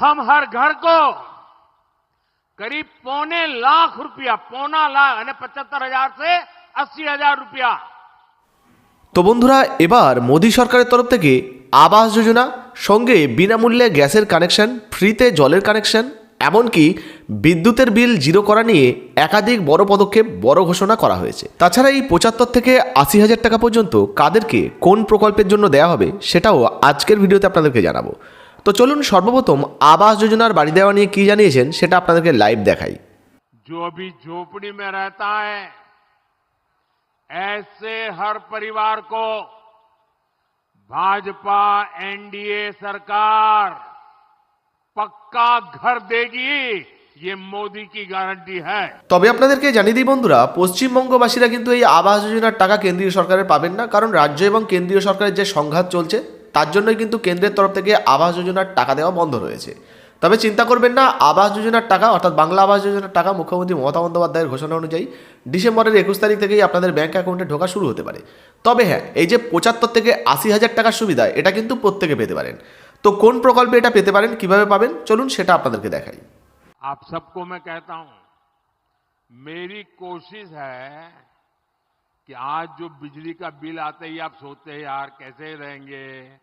हम हर घर को करीब पौने लाख रुपया पौना लाख यानी पचहत्तर हजार से अस्सी हजार रुपया তো বন্ধুরা এবার মোদী সরকারের তরফ থেকে আবাস যোজনা সঙ্গে বিনামূল্যে গ্যাসের কানেকশন ফ্রিতে জলের কানেকশন এমনকি বিদ্যুতের বিল জিরো করা নিয়ে একাধিক বড় পদক্ষেপ বড় ঘোষণা করা হয়েছে তাছাড়া এই পঁচাত্তর থেকে আশি হাজার টাকা পর্যন্ত কাদেরকে কোন প্রকল্পের জন্য দেওয়া হবে সেটাও আজকের ভিডিওতে আপনাদেরকে জানাবো তো চলুন সর্বপ্রথম আবাস যোজনার বাড়ি দেওয়া নিয়ে কী জানিয়েছেন সেটা আপনাদেরকে লাইভ দেখাই जो अभी झोपड़ी में रहता है ऐसे हर परिवार को भाजपा एनडीए सरकार पक्का घर देगी ये मोदी की गारंटी है তবে আপনাদেরকে জানিয়ে দিই বন্ধুরা পশ্চিমবঙ্গবাসীরা কিন্তু এই আবাস যোজনার টাকা কেন্দ্রীয় সরকারের পাবেন না কারণ রাজ্য এবং কেন্দ্রীয় সরকারের যে সংঘাত চলছে তার জন্যই কিন্তু কেন্দ্রের তরফ থেকে আবাস যোজনার টাকা দেওয়া বন্ধ রয়েছে তবে চিন্তা করবেন না আবাস যোজনার টাকা অর্থাৎ বাংলা আবাস যোজনার টাকা মুখ্যমন্ত্রী মমতা বন্দ্যোপাধ্যায়ের ঘোষণা অনুযায়ী ডিসেম্বরের একুশ তারিখ থেকেই আপনাদের ব্যাংক অ্যাকাউন্টে ঢোকা শুরু হতে পারে তবে হ্যাঁ এই যে পঁচাত্তর থেকে আশি হাজার টাকার সুবিধা এটা কিন্তু প্রত্যেকে পেতে পারেন তো কোন প্রকল্পে এটা পেতে পারেন কিভাবে পাবেন চলুন সেটা আপনাদেরকে দেখাই आप सबको मैं कहता हूं मेरी कोशिश है कि आज जो बिजली का बिल आते ही आप सोचते हैं, यार कैसे रहेंगे?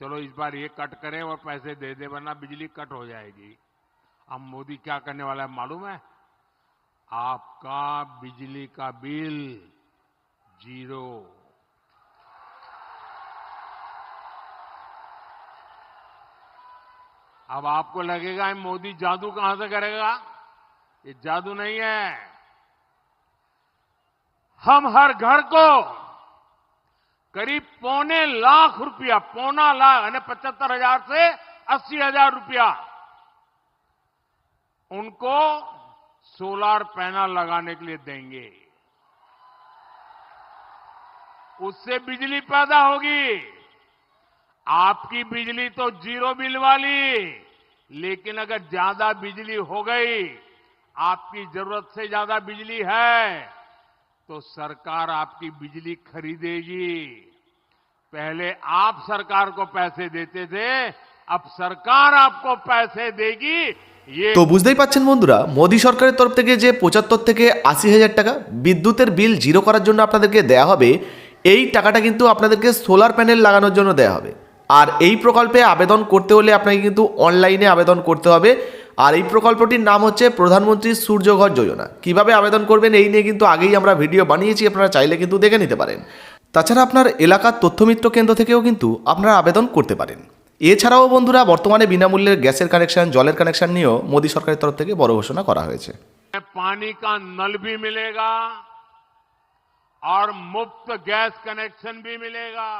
चलो इस बार ये कट करें और पैसे दे दे, वरना बिजली कट हो जाएगी। अब मोदी क्या करने वाला है मालूम है? आपका बिजली का बिल ज़ीरो। अब आपको लगेगा, मोदी जादू कहाँ से करेगा? ये जादू नहीं है। हम हर घर को करीब पौने लाख रुपया, पौना लाख, यानी पचहत्तर हज़ार से अस्सी हज़ार रुपया उनको सोलार पैनल लगाने के लिए देंगे। उससे बिजली पैदा होगी। आपकी बिजली तो ज़ीरो बिल वाली, लेकिन अगर ज़्यादा बिजली हो गई, आपकी ज़रूरत से ज़्यादा बिजली है तो सरकार आपकी बिजली खरीदेगी पहले आप सरकार को पैसे देते थे अब सरकार आपको पैसे देगी ये তো বুঝতেই পাচ্ছেন বন্ধুরা মোদী সরকারের তরফ থেকে যে পঁচাত্তর থেকে আশি হাজার টাকা বিদ্যুতের বিল জিরো করার জন্য আপনাদেরকে দেয়া হবে এই টাকাটা কিন্তু আপনাদেরকে সোলার প্যানেল লাগানোর জন্য দেয়া হবে আর এই প্রকল্পে আবেদন করতে হলে আপনাকে কিন্তু অনলাইনে আবেদন করতে হবে আর এই প্রকল্পটির নাম হচ্ছে প্রধানমন্ত্রী সূর্যঘর যোজনা কিভাবে আবেদন করবেন এই নিয়ে কিন্তু আগেই আমরা ভিডিও বানিয়েছি আপনারা চাইলে কিন্তু দেখে নিতে পারেন তাছাড়া আপনার এলাকার তথ্যমিত্র কেন্দ্র থেকেও কিন্তু আপনারা আবেদন করতে পারেন এছাড়াও বন্ধুরা বর্তমানে বিনামূল্যের গ্যাসের কানেকশন জলের কানেকশন নিয়েও মোদী সরকারের তরফ থেকে বড় ঘোষণা করা হয়েছে पानी का नल भी मिलेगा और मुफ्त गैस कनेक्शन भी मिलेगा